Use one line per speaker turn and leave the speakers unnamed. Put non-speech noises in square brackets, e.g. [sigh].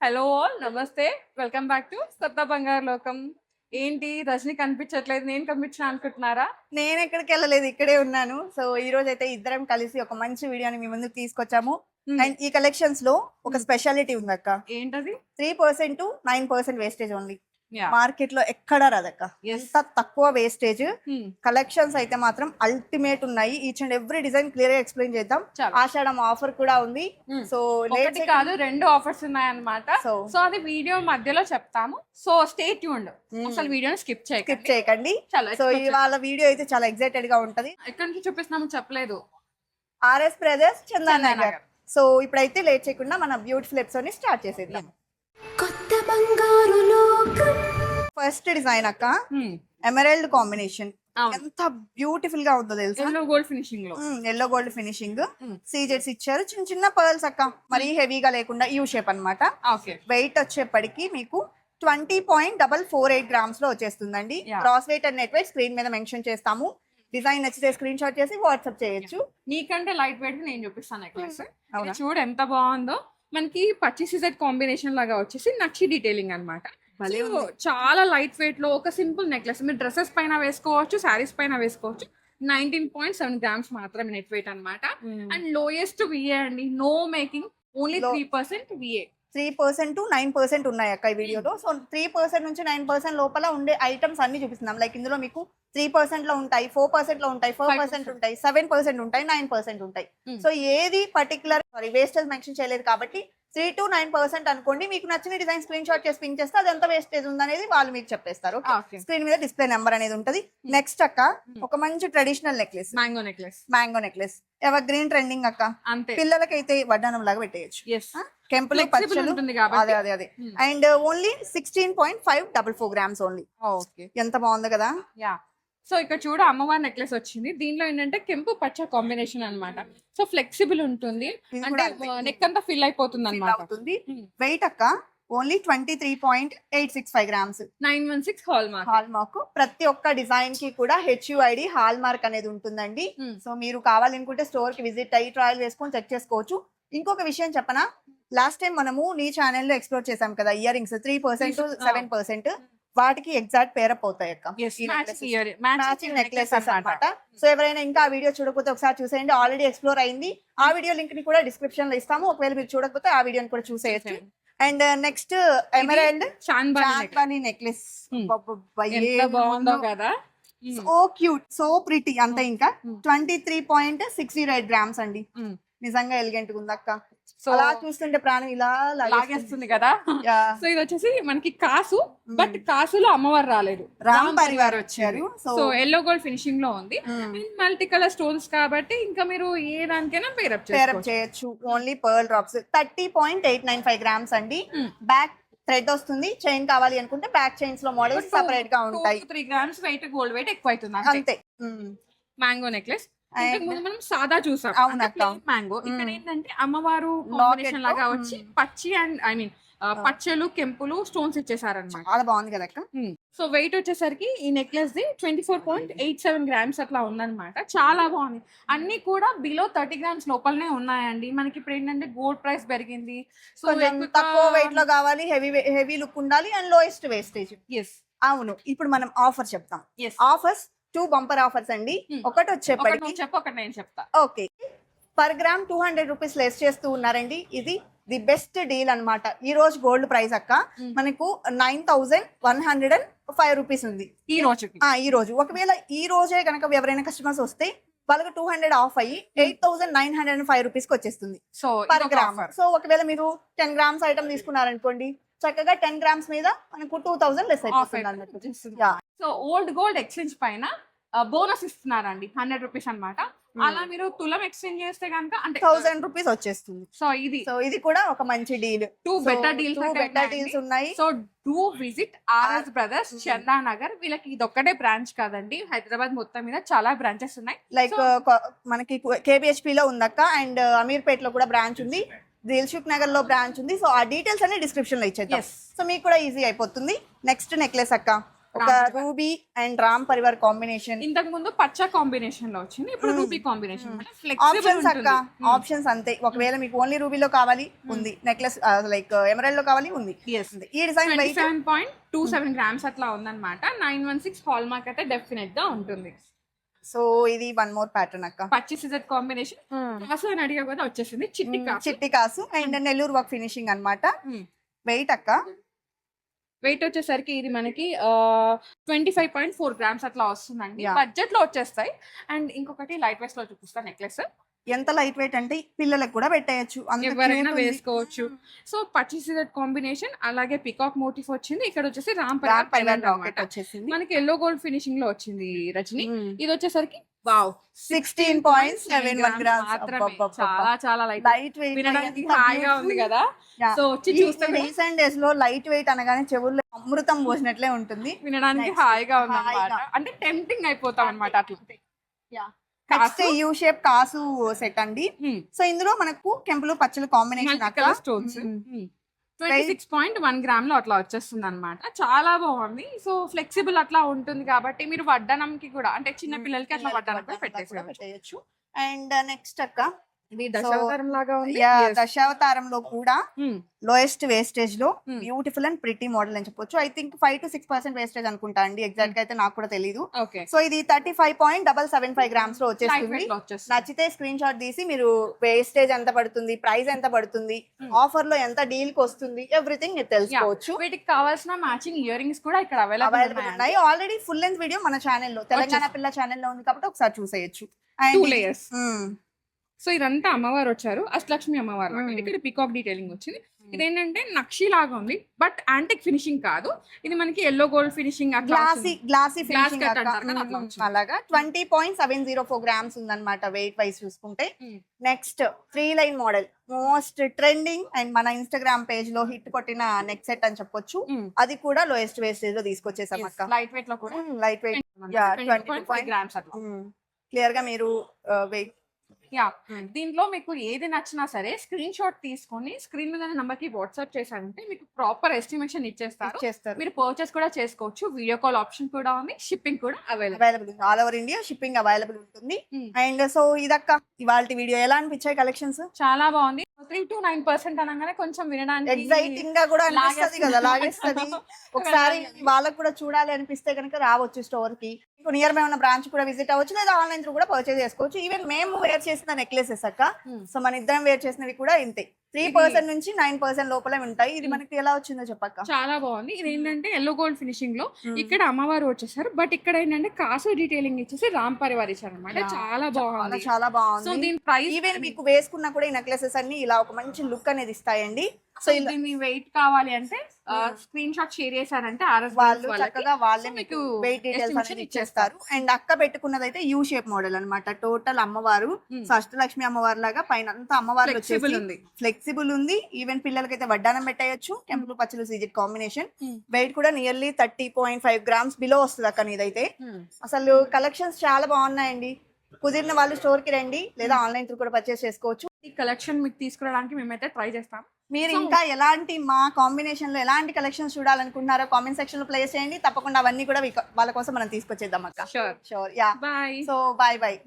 Hello all నమస్తే. Welcome back to Kotha Bangaru Lokam ఏంటి రజని కనిపించట్లేదు. నేను కనిపించిన అనుకుంటున్నారా?
నేను ఎక్కడికి వెళ్ళలేదు ఇక్కడే ఉన్నాను. సో ఈ రోజు అయితే ఇద్దరం కలిసి ఒక మంచి వీడియోని మీ ముందుకు తీసుకొచ్చాము. అండ్ ఈ కలెక్షన్స్లో ఒక స్పెషాలిటీ ఉంది అక్క
ఏంటది?
Three percent nine percent wastage only. మార్కెట్లో ఎక్కడా రాదక్క. ఎంత తక్కువ వేస్టేజ్
Hmm.
కలెక్షన్స్ అయితే మాత్రం అల్టిమేట్ ఉన్నాయి. ఈచ్ అండ్ ఎవ్రీ డిజైన్ క్లియర్గా ఎక్స్ప్లెయిన్ చేద్దాం. ఆషాఢం ఆఫర్ కూడా ఉంది.
Hmm.
సో
ఒకటి కాదు రెండు ఆఫర్స్ ఉన్నాయన్నమాట.
సో
సో అది వీడియో మధ్యలో చెప్తాము. So stay tuned
Hmm.
అసలు వీడియోని స్కిప్
స్కిప్
చేయకండి.
సో ఇవాళ వీడియో అయితే చాలా ఎక్సైటెడ్గా ఉంటది.
ఎక్కడి నుంచి చూపిస్తున్నాము చెప్పలేదు.
RS brothers Chandanagar. సో ఇప్పుడైతే లేట్ చేయకుండా మన బ్యూటిఫుల్ ఎపిసోడ్ని స్టార్ట్ చేసేద్దాం.
కొత్త బంగారు లోకం.
ఫస్ట్ డిజైన్ అక్క. ఎమరాల్డ్ కాంబినేషన్ ఎంత బ్యూటిఫుల్గా ఉందో తెలుసా?
Yellow gold ఫినిషింగ్లో.
Yellow gold finishing. సీజెట్స్ ఇచ్చారు. చిన్న చిన్న పర్ల్స్ అక్క. మరీ హెవీగా లేకుండా యూ షేప్ అన్నమాట.
ఓకే.
వెయిట్ వచ్చేప్పటికి మీకు twenty point double four eight గ్రామ్స్లో వచ్చేస్తుందండి. Gross weight and net weight screen మీద మెన్షన్ చేస్తాము. డిజైన్ నచ్చితే స్క్రీన్ షాట్ చేసి వాట్సాప్ చేయొచ్చు.
నీకంటే లైట్ వెయిట్ నేను చూపిస్తాను? చూడు ఎంత బాగుందో. మనకి పచ్చి సిజెట్ కాంబినేషన్ లాగా వచ్చేసి నక్షి డీటెయిలింగ్ అనమాట. చాలా లైట్ వెయిట్లో ఒక సింపుల్ నెక్లెస్ మీరు డ్రెస్సెస్ పైన వేసుకోవచ్చు శారీస్ పైన వేసుకోవచ్చు. నైన్టీన్ పాయింట్ సెవెన్ గ్రామ్స్ మాత్రమే నెట్ వెయిట్ అనమాట అండ్ లోయెస్ట్ విఏ అండి. No making only. Three percent VA
three percent to nine percent ఉన్నాయి అక్క ఈ వీడియోలో. సో త్రీ పర్సెంట్ నుంచి నైన్ పర్సెంట్ లోపల ఉండే ఐటమ్స్ అన్ని చూపిస్తున్నాం. లైక్ ఇందులో మీకు త్రీ పర్సెంట్లో ఉంటాయి ఫోర్ పర్సెంట్లో ఉంటాయి ఫోర్
5%
పర్సెంట్ ఉంటాయి సెవెన్ పర్సెంట్ ఉంటాయి నైన్ పర్సెంట్ ఉంటాయి.
Hmm.
సో ఏది పర్టికులర్ సారీ వేస్టేజ్ మెన్షన్ చేయలేదు కాబట్టి త్రీ టు నైన్ పర్సెంట్ అనుకోండి మీకు నచ్చిన డిజైన్ స్క్రీన్ షాట్ చేసి పింక్ చేస్తే అది ఎంత వేస్టేజ్ ఉందనేది వాళ్ళు మీకు చెప్పేస్తారు. స్క్రీన్ మీద డిస్ప్లే నెంబర్ అనేది ఉంటది. నెక్స్ట్ అక్క
Hmm.
ఒక మంచి traditional necklace
mango necklace
mango necklace evergreen trending అక్క.
అంతే.
పిల్లలకైతే వడ్డానం లాగా పెట్టేయచ్చు. కెంపులు పచ్చలు అదే అదే అదే.
Hmm.
And only sixteen point five double four grams only
okay
ఎంత బాగుంది కదా?
సో ఇక్కడ చూడ అమ్మవారి నెక్లెస్ వచ్చింది. దీనిలో ఏంటంటే కెంపు పచ్చ కాంబినేషన్ అన్నమాట. సో ఫ్లెక్సిబుల్ ఉంటుంది. అంటే. నెక్ అంతా. ఫిల్ అయిపోతుంది అనమాట
వెయిట్ అక్క only twenty three point eight six five grams
nine one six hallmark
hallmark ప్రతి ఒక్క డిజైన్కి కూడా హెచ్యుఐడి హాల్ మార్క్ అనేది ఉంటుందండి. సో మీరు కావాలనుకుంటే స్టోర్కి విజిట్ అయ్యి ట్రయల్ వేసుకొని చెక్ చేసుకోవచ్చు. ఇంకొక విషయం చెప్పనా? లాస్ట్ టైం మనము నీ ఛానల్లో ఎక్స్ప్లోర్ చేసాం కదా earrings three percent seven percent వాటికి ఎగ్జాక్ట్ పేరప్ అవుతాయి అక్క.
మ్యాచింగ్
నెక్లెసెస్ అన్నమాట. సో ఎవరైనా ఇంకా ఆ వీడియో చూడకపోతే ఒకసారి చూసేయండి. ఆల్రెడీ ఎక్స్ప్లోర్ అయింది. ఆ వీడియో లింక్ని కూడా డిస్క్రిప్షన్లో ఇస్తాము. ఒకవేళ మీరు చూడకపోతే ఆ వీడియోని కూడా చూసేయచ్చు. And next emerald chandbali necklace
బాగుందో కదా.
సో క్యూట్ సో ప్రిటీ అంతే ఇంకా.
Hmm.
Twenty three point six zero eight grams అండి.
Hmm.
నిజంగా ఎలిగెంట్ ఉంది అక్క
సో
అలా చూస్తుంటే ప్రాణం ఇలా
లాగేస్తుంది. కదా. సో ఇది వచ్చేసి మనకి కాసు బట్ కాసులో అమ్మవారు రాలేదు.
రామ్ పరివార్ వచ్చారు. సో
ఎల్లో గోల్డ్ ఫినిషింగ్లో ఉంది. మల్టీ కలర్ స్టోన్స్ కాబట్టి ఇంకా మీరు ఏ దానికైనా పేరప్
పేరప్ చేయొచ్చు. Only pearl drops thirty point eight nine five grams అండి. బ్యాక్ థ్రెడ్ వస్తుంది. చైన్ కావాలి అనుకుంటే బ్యాక్ చైన్స్లో మోడల్స్ సెపరేట్గా ఉంటాయి.
Three grams weight gold weight ఎక్కువ అవుతుంది అంతే. మ్యాంగో నెక్లెస్ ముందు మనం సాదా చూసాం.
అవునక్క.
మ్యాంగో ఇక్కడ. ఏంటంటే అమ్మవారు కాంబినేషన్ లాగా వచ్చి. పచ్చి అండ్ ఐ మీన్ పచ్చలు కెంపులు స్టోన్స్ ఇచ్చేసారనమాట
చాలా బాగుంది కదా అక్క.
సో వెయిట్ వచ్చేసరికి ఈ necklace the twenty four point eight seven grams అట్లా ఉందన్నమాట. చాలా బాగుంది. అన్ని కూడా బిలో థర్టీ గ్రామ్స్ లోపలనే ఉన్నాయండి. మనకి ఇప్పుడు ఏంటంటే గోల్డ్ ప్రైస్ పెరిగింది. సో
తక్కువ వెయిట్లో కావాలి హెవీ హెవీ లుక్ ఉండాలి అండ్ లోయెస్ట్ వేస్టేజ్
ఎస్
అవును. ఇప్పుడు మనం ఆఫర్ చెప్తాం.
Yes
offers two bumper offers అండి.
Hmm.
ఒకటి వచ్చేప్పటికి
నేను చెప్తా.
Okay per gram two hundred rupees less చేస్తూ ఉన్నారండి. ఇది ది బెస్ట్ డీల్ అన్నమాట. ఈ రోజు గోల్డ్ ప్రైస్ అక్క.
Hmm.
మనకు nine thousand one hundred and five rupees ఉంది.
ఈ రోజుకి.
ఆ ఈ రోజు. ఒకవేళ ఈ రోజే కనుక ఎవరైనా కస్టమర్స్ వస్తే వాళ్ళకి టూ హండ్రెడ్ ఆఫ్ అయ్యి eight thousand nine hundred and five రూపీస్కి వచ్చేస్తుంది.
సో
పర్ గ్రామ్ సో ఒకవేళ మీరు టెన్ గ్రామ్స్ ఐటమ్ తీసుకున్నారనుకోండి చక్కగా టెన్ గ్రామ్స్ మీద మనకు టూ థౌసండ్ లెస్ అయిపోతుంది అన్నట్టు.
సో ఓల్డ్ గోల్డ్ ఎక్స్చేంజ్ పైన బోనస్ ఇస్తున్నారండి హండ్రెడ్ రూపీస్ అన్నమాట. అలా మీరు తులం ఎక్స్చేంజ్ చేస్తే కనుక అంటే
థౌసండ్ రూపీస్ వచ్చేస్తుంది.
సో ఇది
సో ఇది కూడా ఒక మంచి deal.
Two better deals
better deals ఉన్నాయి.
So do visit RS brothers Chandanagar వీళ్ళకి ఇది ఒక్కటే బ్రాంచ్ కాదండి. హైదరాబాద్ మొత్తం మీద చాలా బ్రాంచెస్ ఉన్నాయి.
లైక్ మనకి కేబిహెచ్పి లో ఉందక్క అండ్ అమీర్పేట్లో కూడా బ్రాంచ్ ఉంది. దిల్సుఖ్ నగర్లో బ్రాంచ్ ఉంది. సో ఆ డీటెయిల్స్ అన్ని డిస్క్రిప్షన్లో ఇచ్చేద్దాం. సో మీకు కూడా ఈజీ అయిపోతుంది. నెక్స్ట్ నెక్లెస్ అక్క. ఒక ruby and Ram Parivar combination.
ఇంతకు ముందు పచ్చ కాంబినేషన్లో వచ్చింది ఇప్పుడు రూబీ కాంబినేషన్.
ఆప్షన్స్ అక్క ఆప్షన్స్ అంతే. ఒకవేళ మీకు ఓన్లీ రూబీలో కావాలి ఉంది. నెక్లెస్ లైక్ ఎమరల్డ్లో కావాలి ఉంది. ఈ design
seven point two seven grams అట్లా ఉందన్నమాట. Nine one six hallmark అయితే డెఫినెట్గా ఉంటుంది.
సో ఇది వన్ మోర్ ప్యాటర్న్ అక్క.
పచ్చి సిజర్ కాంబినేషన్ కాసు అని అడిగా కూడా వచ్చేసింది చిట్టి కాసు
చిట్టి కాసు అండ్ నెల్లూరు వర్క్ ఫినిషింగ్ అన్నమాట. వెయిట్ అక్క.
వెయిట్ వచ్చేసరికి ఇది మనకి twenty five point four grams అట్లా వస్తుందండి. బడ్జెట్లో వచ్చేస్తాయి. అండ్ ఇంకొకటి లైట్ వెయిట్లో చూపిస్తాను నెక్లెస్
ఎంత లైట్ వెయిట్ అంటే పిల్లలకు కూడా పెట్టేయచ్చు.
ఎవరైనా. వేసుకోవచ్చు. సో పచ్చి కాంబినేషన్ అలాగే పికాక్ మోటివ్ వచ్చింది. ఇక్కడ వచ్చేసి రామ్
వచ్చేసింది.
మనకి ఎల్లో గోల్డ్ ఫినిషింగ్లో వచ్చింది రజని.
Hmm.
ఇది వచ్చేసరికి wow.
Sixteen point seven one grams
మాత్రమే. చాలా చాలా లైట్
లైట్ వెయిట్
హాయిగా ఉంది కదా? సో వచ్చి చూస్తే కూడా
రీసెంట్ డేస్లో లైట్ వెయిట్ అనగానే చెవుల్లో అమృతం పోసినట్లే ఉంటుంది.
వినడానికి. హాయిగా ఉంది. అంటే టెంప్టింగ్ అయిపోతాం అనమాట అట్లా.
నెక్స్ట్ యూ షేప్ కాసు సెట్ అండి.
Hmm.
సో ఇందులో మనకు కెంపులు పచ్చలు combination
stones. Twenty six point one గ్రామ్లో అట్లా వచ్చేస్తుంది అనమాట చాలా బాగుంది. సో ఫ్లెక్సిబుల్ అట్లా ఉంటుంది కాబట్టి మీరు వడ్డనంకి కూడా అంటే చిన్న పిల్లలకి అట్లా వడ్డనం కూడా పెట్టేసుకోవచ్చు.
పెట్టేయచ్చు. అండ్ నెక్స్ట్ అక్క. దశావతారంలో కూడా
Hmm.
లోయెస్ట్ వేస్టేజ్లో
Hmm.
Beautiful and pretty model అని చెప్పొచ్చు. I think five to six percent wastage అనుకుంటా అండి. ఎగ్జాక్ట్గా అయితే నాకు కూడా తెలియదు సో ఇది thirty five point double seven five
గ్రామ్స్లో
వచ్చేస్తుంది.
లో
నచ్చితే స్క్రీన్ షాట్ తీసి మీరు వేస్టేజ్ ఎంత పడుతుంది ప్రైస్ ఎంత పడుతుంది
Hmm.
ఆఫర్లో ఎంత డీల్కి వస్తుంది ఎవ్రీథింగ్ మీరు తెలుసుకోవచ్చు.
వీటికి కావాల్సిన మ్యాచింగ్ ఇయర్ రింగ్స్ కూడా ఇక్కడ
అవైలబుల్ ఉన్నాయి. ఆల్రెడీ ఫుల్ లెంత్ వీడియో మన ఛానల్లో తెలంగాణ పిల్ల ఛానల్లో ఉంది కాబట్టి ఒకసారి చూసేయచ్చు. Hmm.
సో ఇదంతా అమ్మవారు వచ్చారు అష్టలక్ష్మి అమ్మవారు. ఇక్కడ పికాక్ డీటెయిలింగ్ వచ్చింది. ఇదేంటంటే నక్షి లాగా ఉంది బట్ యాంటిక్ ఫినిషింగ్ కాదు. ఇది మనకి yellow gold finishing
glossy glossy finishing. అలాగా. Twenty point seven zero four grams ఉందన్నమాట వెయిట్ వైజ్ చూసుకుంటే. Next three line model most trending and మన ఇన్స్టాగ్రామ్ పేజ్లో హిట్ కొట్టిన నెక్ సెట్ అని చెప్పొచ్చు. అది కూడా లోయెస్ట్ వేస్టేజ్లో తీసుకొచ్చేసాం అక్క.
లైట్ వెయిట్లో కూడా.
లైట్ వెయిట్ Yeah, 22.5
గ్రామ్స్ అట్లా.
క్లియర్గా మీరు వెయిట్
యా. దీంట్లో మీకు ఏది నచ్చినా సరే స్క్రీన్ షాట్ తీసుకొని స్క్రీన్ మీద నంబర్కి వాట్సాప్ చేశారంటే మీకు ప్రాపర్ ఎస్టిమేషన్ ఇచ్చేస్తారు.
చేస్తారు
మీరు పర్చేస్ కూడా చేసుకోవచ్చు. వీడియో కాల్ ఆప్షన్ కూడా ఉంది. షిప్పింగ్ కూడా available.
Available. All over India shipping available ఉంటుంది. అండ్ సో ఇదక్క ఇవాళ వీడియో ఎలా అనిపించాయి కలెక్షన్స్?
చాలా బాగుంది. త్రీ టు నైన్ పర్సెంట్ అనగానే కొంచెం వినడానికి
ఎక్సైటింగ్గా కూడా అనిపిస్తుంది కదా లాగేస్తుంది. [laughs] ఒకసారి వాళ్ళకు కూడా చూడాలి అనిపిస్తే కనుక రావచ్చు స్టోర్కి. నియర్ బై ఉన్న బ్రాంచ్ కూడా విజిట్ అవ్వచ్చు లేదా ఆన్లైన్ త్రూ కూడా పర్చేస్ చేసుకోవచ్చు. ఈవెన్ మేము వేర్ చేసిన నెక్లెసెస్ అక్క.
Hmm.
సో మన ఇద్దరం వేర్ చేసినవి కూడా ఇంతే. త్రీ పర్సెంట్ నుంచి నైన్ పర్సెంట్ లోపలే ఉంటాయి. ఇది. మనకి ఎలా వచ్చిందో చెప్పక్క.
చాలా బాగుంది. ఇది ఏంటంటే ఎల్లో గోల్డ్
ఫినిషింగ్లో.
ఇక్కడ అమ్మవారు వచ్చేసారు. బట్ ఇక్కడ ఏంటంటే కాసు డీటెయిలింగ్ ఇచ్చేసి రామ్ పరివార్ ఇచ్చారు అనమాట. చాలా
చాలా
బాగుంది.
చాలా
సో
బాగుంది
దీని ప్రైస్
ఈవెన్ మీకు వేసుకున్నా కూడా ఈ నెక్లెసెస్ అన్ని ఇలా ఒక మంచి లుక్ అనేది ఇస్తాయండి.
సో దీన్ని వెయిట్ కావాలి అంటే స్క్రీన్ షాట్ షేర్ చేశారంటే
వాళ్ళు చక్కగా వాళ్ళే మీకు వెయిట్ డీటెయిల్స్ అనేది ఇచ్చేస్తారు. అండ్ అక్క పెట్టుకున్నది అయితే యూ షేప్ మోడల్ అన్నమాట. టోటల్ అమ్మవారు
Hmm.
సో అష్టలక్ష్మి అమ్మవారు లాగా పైన అంతా అమ్మవారు
ఫ్లెక్సిబుల్ ఉంది.
ఫ్లెక్సిబుల్ ఉంది. ఈవెన్ పిల్లలకైతే వడ్డానం పెట్టేయచ్చు. టెంపుల్ పచ్చలు సీజెట్ కాంబినేషన్.
Hmm.
వెయిట్ కూడా nearly thirty point five grams below వస్తుంది అక్క ఇదైతే అసలు కలెక్షన్స్ చాలా బాగున్నాయండి. కుదిరిన వాళ్ళు స్టోర్కి రండి. లేదా ఆన్లైన్ త్రూ కూడా పర్చేస్ చేసుకోవచ్చు.
ఈ కలెక్షన్ మీకు తీసుకురావడానికి మేమైతే ట్రై చేస్తాం.
మీరు ఇంకా ఎలాంటి మా కాంబినేషన్లో ఎలాంటి కలెక్షన్స్ చూడాలనుకుంటున్నారో కామెంట్ సెక్షన్లో ప్లేస్ చేయండి తప్పకుండా అవన్నీ కూడా వాళ్ళ కోసం మనం తీసుకొచ్చేద్దాం అక్క.
Sure
sure yeah
bye
so bye bye